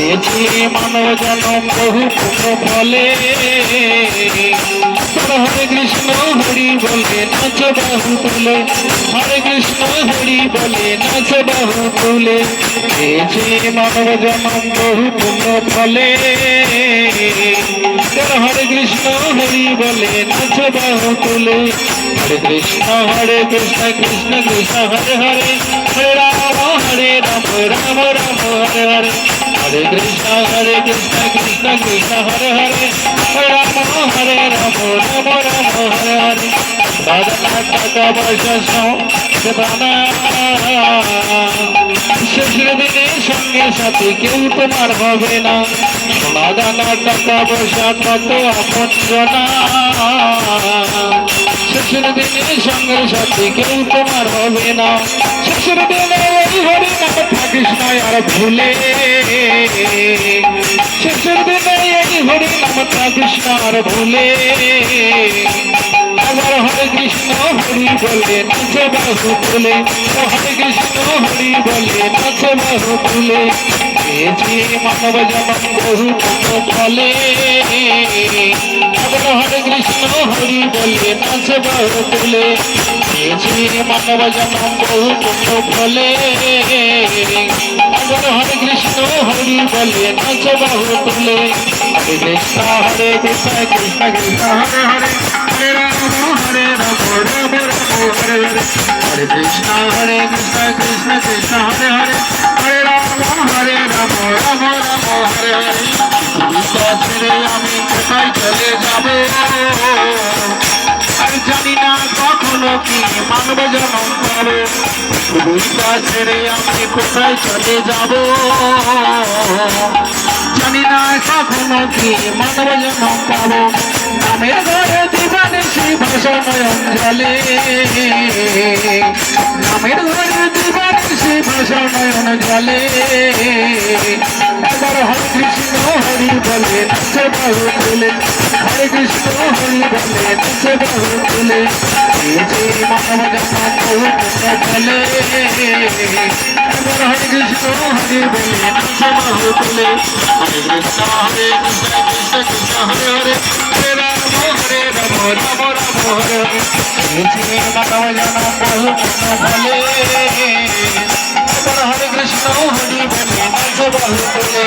পেয়েছি মানব জনম বহু পুণ্য ফলে হরে কৃষ্ণ, হরি বলে, নাচ বাহু তুলে। হরে কৃষ্ণ, হরি বলে, নাচ বাহু তুলে। পেয়েছি মানব জনম বহু পুণ্য ফলে হরে কৃষ্ণ, হরি বলে, নাচ বাহু তুলে। হরে কৃষ্ণ হরে কৃষ্ণ কৃষ্ণ কৃষ্ণ, হরে হরে। হরে রাম হরে রাম রাম রাম, হরে হরে। হরে কৃষ্ণ হরে কৃষ্ণ কৃষ্ণ কৃষ্ণ হরে হরে হরে রাম হরে রাম রাম রাম হরে হরে দাদা টাকা পয়সা সেবানা শেষের দিনে সঙ্গে সাথে কেউ তোমার হবে না সোনা দানা টাকা পয়সা কত আপন জনা শেষের দিনে সঙ্গে সাথে কেউ তোমার হবে না শেষের দিনে ওই হরি নাম থাকিস না আর ভুলে শেষের দিনে এই হরি নাম থাকিস না আর ভুলে আবার হরে কৃষ্ণ হরি বলে নাচে বাহু তুলে হরে কৃষ্ণ হরি বলে নাচে বাহু তুলে পেয়েছি মানব জনম বহু ফলে আবার হরে কৃষ্ণ হরি বলে নাচে বাহু তুলে মানব জনম বহু ফলে আবার হরে কৃষ্ণ বলে নাচে বাহু তুলে হরে কৃষ্ণ হরে কৃষ্ণ কৃষ্ণ কৃষ্ণ হরে হরে হরে রাম হরে রাম কৃষ্ণ হরে কৃষ্ণ কৃষ্ণ কৃষ্ণ হরে হরে হরে রাম হরে রাম রাম রাম হরে হরে আমি কোথায় চলে যাব আর জানি না কখনো কি মানব জনম গীতা ছেড়ে আমি কোথায় চলে যাব কখনো কি মানব জন্ম পাবো নামের ঘরে দিবানে ভাষা ভাষণ জলে নামের ঘরে দিবানে ভাষা ভাষণ জলে একবার হরে হরি বলে নাচে বাহু তুলে হরে কৃষ্ণ, হরি বলে নাচে বাহু তুলে হরে কৃষ্ণ, হরি বলে নাচে বাহু তুলে হরে কৃষ্ণ হরে কৃষ্ণ কৃষ্ণ হরে হরে। হরে কৃষ্ণ, হরি বলে নাচে বাহু তুলে